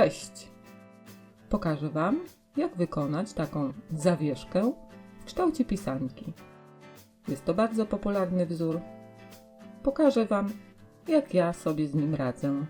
Cześć! Pokażę Wam, jak wykonać taką zawieszkę w kształcie pisanki. Jest to bardzo popularny wzór. Pokażę Wam, jak ja sobie z nim radzę.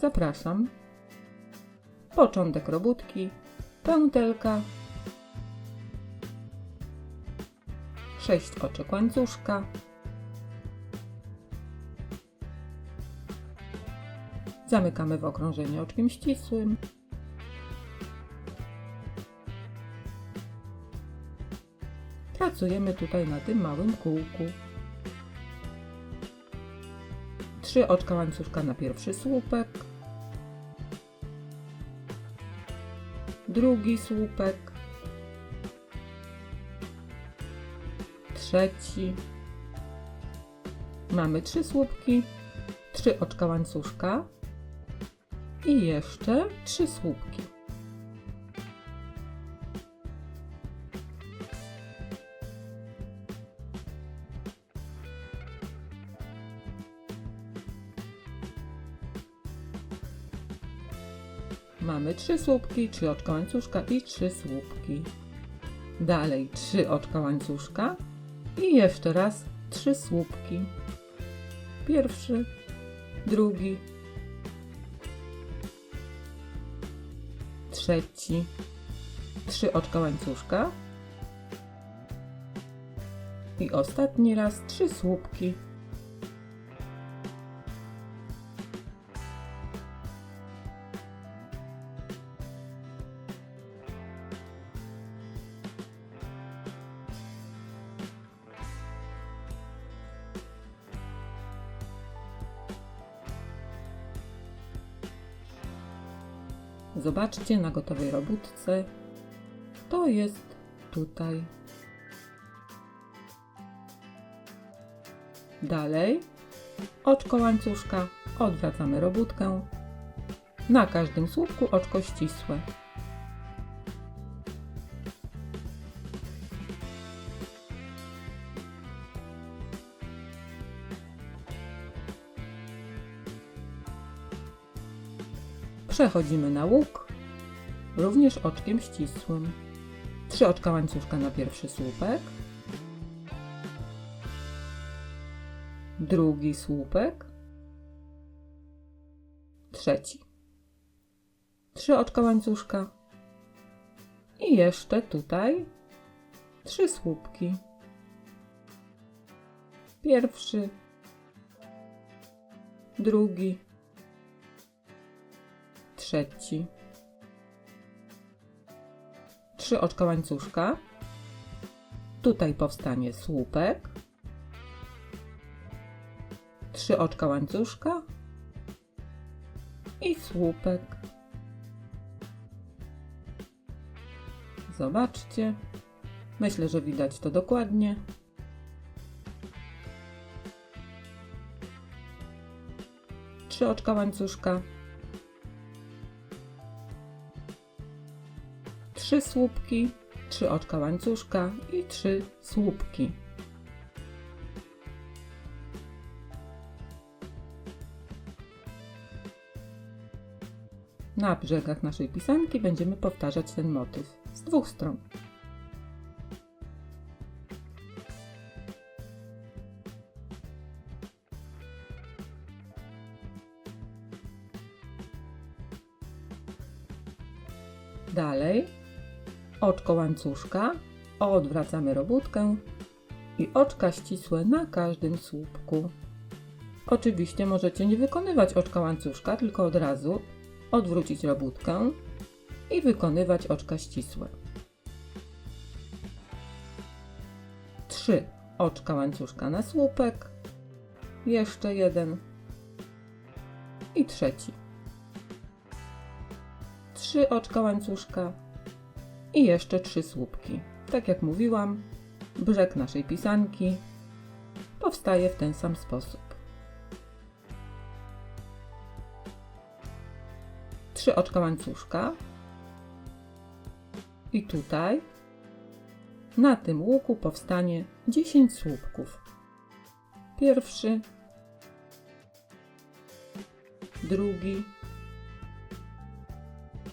Zapraszam. Początek robótki, pętelka, sześć oczek łańcuszka, Zamykamy w okrążeniu oczkiem ścisłym. Pracujemy tutaj na tym małym kółku. Trzy oczka łańcuszka na pierwszy słupek. Drugi słupek. Trzeci. Mamy trzy słupki, trzy oczka łańcuszka i jeszcze trzy słupki. Mamy trzy słupki, trzy oczka łańcuszka i trzy słupki. Dalej trzy oczka łańcuszka i jeszcze raz trzy słupki. Pierwszy, drugi, trzeci, trzy oczka łańcuszka i ostatni raz trzy słupki. Zobaczcie na gotowej robótce. To jest tutaj. Dalej oczko łańcuszka, odwracamy robótkę. Na każdym słupku oczko ścisłe. Przechodzimy na łuk, również oczkiem ścisłym. Trzy oczka łańcuszka na pierwszy słupek. Drugi słupek. Trzeci. Trzy oczka łańcuszka. I jeszcze tutaj trzy słupki. Pierwszy, drugi, trzeci. Trzy oczka łańcuszka. Tutaj powstanie słupek. Trzy oczka łańcuszka. I słupek. Zobaczcie. Myślę, że widać to dokładnie. Trzy oczka łańcuszka. Trzy słupki, trzy oczka łańcuszka i trzy słupki. Na brzegach naszej pisanki będziemy powtarzać ten motyw z dwóch stron. Dalej oczko łańcuszka, odwracamy robótkę i oczka ścisłe na każdym słupku. Oczywiście możecie nie wykonywać oczka łańcuszka, tylko od razu odwrócić robótkę i wykonywać oczka ścisłe. Trzy oczka łańcuszka na słupek, jeszcze jeden i trzeci. Trzy oczka łańcuszka i jeszcze trzy słupki. Tak jak mówiłam, brzeg naszej pisanki powstaje w ten sam sposób. Trzy oczka łańcuszka i tutaj na tym łuku powstanie 10 słupków. Pierwszy, drugi,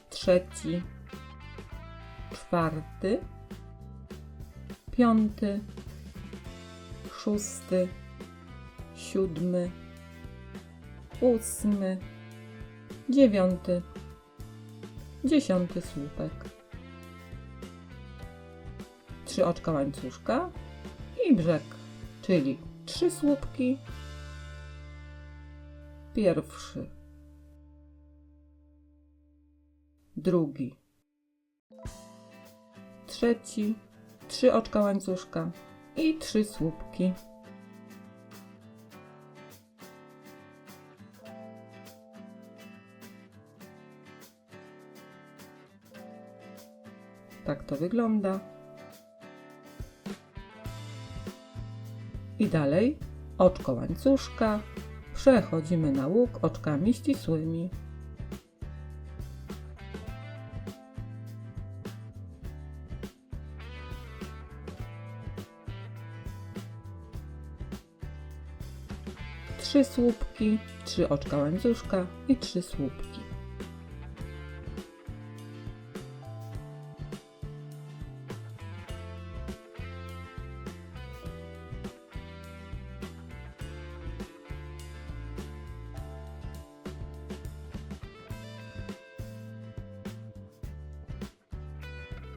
trzeci, czwarty, piąty, szósty, siódmy, ósmy, dziewiąty, dziesiąty słupek. Trzy oczka łańcuszka i brzeg, czyli trzy słupki. Pierwszy, drugi, trzeci, trzy oczka łańcuszka i trzy słupki. Tak to wygląda. I dalej oczko łańcuszka. Przechodzimy na łuk oczkami ścisłymi. Trzy słupki, trzy oczka łańcuszka i trzy słupki.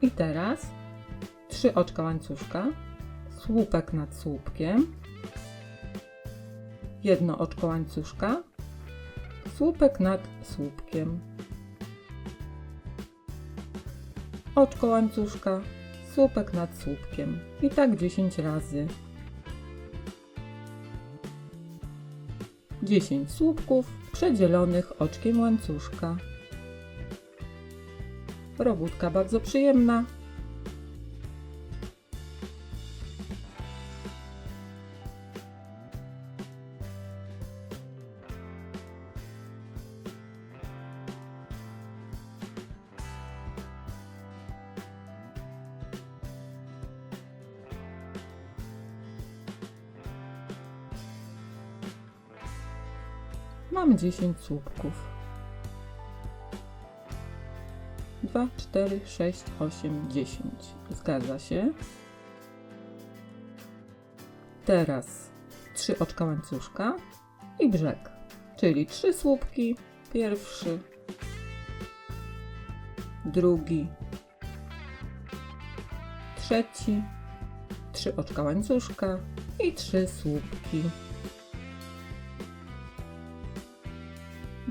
I teraz trzy oczka łańcuszka, słupek nad słupkiem, jedno oczko łańcuszka, słupek nad słupkiem, oczko łańcuszka, słupek nad słupkiem i tak 10 razy. 10 słupków przedzielonych oczkiem łańcuszka. Robótka bardzo przyjemna. Mam 10 słupków. 2, 4, 6, 8, 10. Zgadza się. Teraz 3 oczka łańcuszka i brzeg, czyli 3 słupki. Pierwszy, drugi, trzeci, 3 oczka łańcuszka i 3 słupki.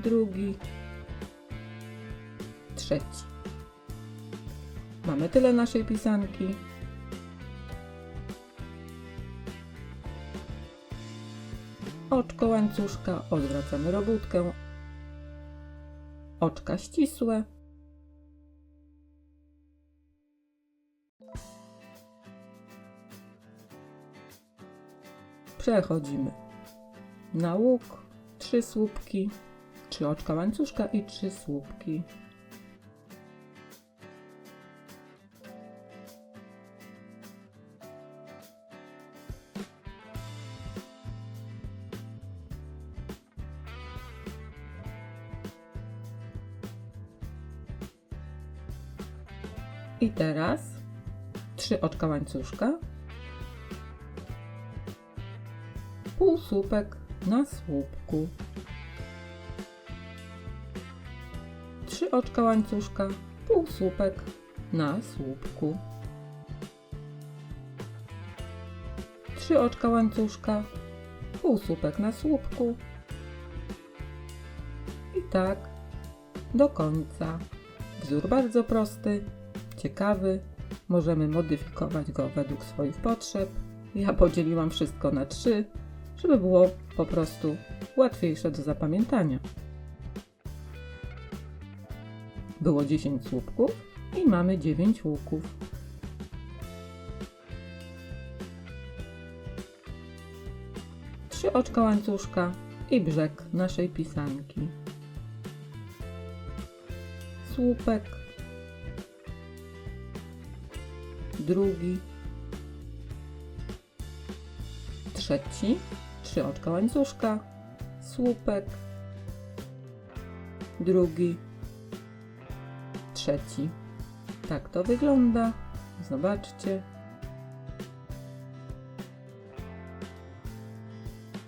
Drugi, trzeci. Mamy tyle naszej pisanki. Oczko łańcuszka, odwracamy robótkę. Oczka ścisłe. Przechodzimy na łuk, trzy słupki, trzy oczka łańcuszka i trzy słupki. I teraz trzy oczka łańcuszka, półsłupek na słupku, oczka łańcuszka, półsłupek na słupku, trzy oczka łańcuszka, półsłupek na słupku i tak do końca. Wzór bardzo prosty, ciekawy, możemy modyfikować go według swoich potrzeb. Ja podzieliłam wszystko na trzy, żeby było po prostu łatwiejsze do zapamiętania. Było 10 słupków i mamy 9 łuków. Trzy oczka łańcuszka i brzeg naszej pisanki. Słupek, drugi, trzeci, trzy oczka łańcuszka, słupek, drugi, trzeci. Tak to wygląda. Zobaczcie.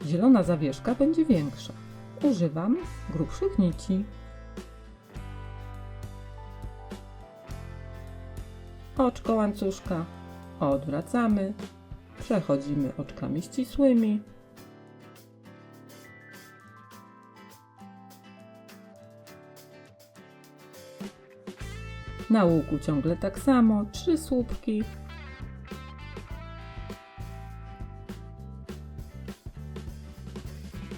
Zielona zawieszka będzie większa. Używam grubszych nici. Oczko łańcuszka odwracamy. Przechodzimy oczkami ścisłymi. Na łuku ciągle tak samo, trzy słupki.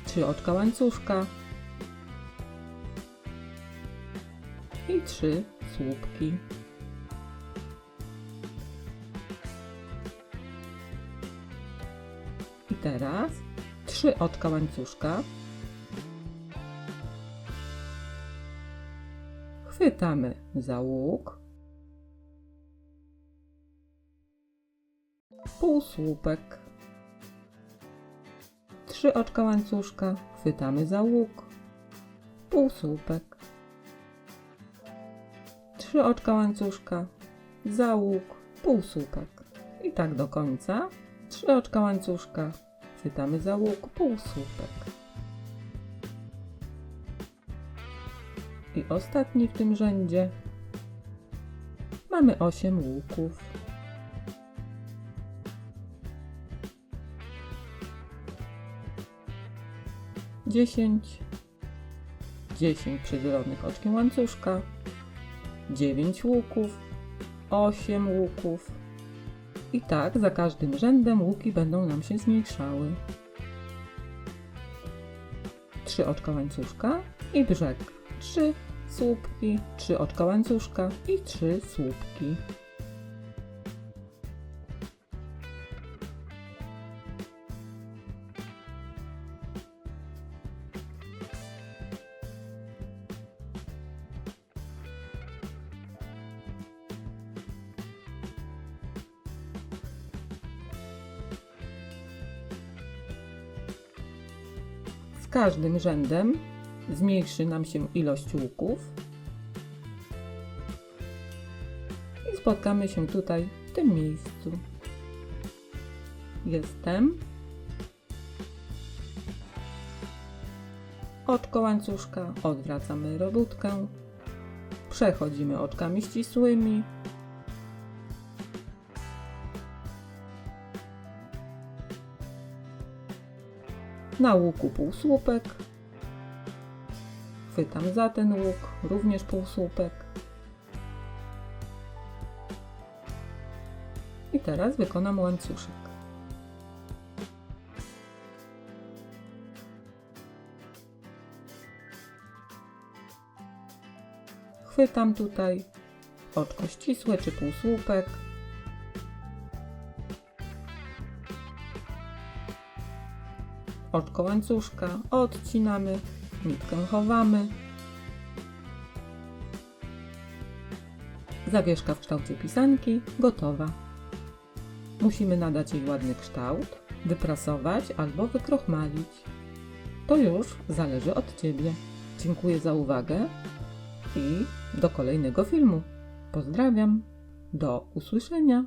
Trzy oczka łańcuszka. I trzy słupki. I teraz trzy oczka łańcuszka. Chwytamy za łuk. Półsłupek. Trzy oczka łańcuszka. Chwytamy za łuk. Półsłupek. Trzy oczka łańcuszka. Za łuk. Półsłupek. I tak do końca. Trzy oczka łańcuszka. Chwytamy za łuk. Półsłupek. I ostatni w tym rzędzie. Mamy 8 łuków. Dziesięć. Dziesięć przydolonych oczkiem łańcuszka. Dziewięć łuków. Osiem łuków. I tak za każdym rzędem łuki będą nam się zmniejszały. Trzy oczka łańcuszka i brzeg. Trzy słupki, trzy oczka łańcuszka i trzy słupki. Z każdym rzędem zmniejszy nam się ilość łuków i spotkamy się tutaj w tym miejscu. Jestem. Oczko łańcuszka, odwracamy robótkę, przechodzimy oczkami ścisłymi, na łuku półsłupek, chwytam za ten łuk, również półsłupek. I teraz wykonam łańcuszek. Chwytam tutaj oczko ścisłe czy półsłupek. Oczko łańcuszka odcinamy, nitkę chowamy. Zawieszka w kształcie pisanki gotowa. Musimy nadać jej ładny kształt, wyprasować albo wykrochmalić. To już zależy od Ciebie. Dziękuję za uwagę i do kolejnego filmu. Pozdrawiam. Do usłyszenia.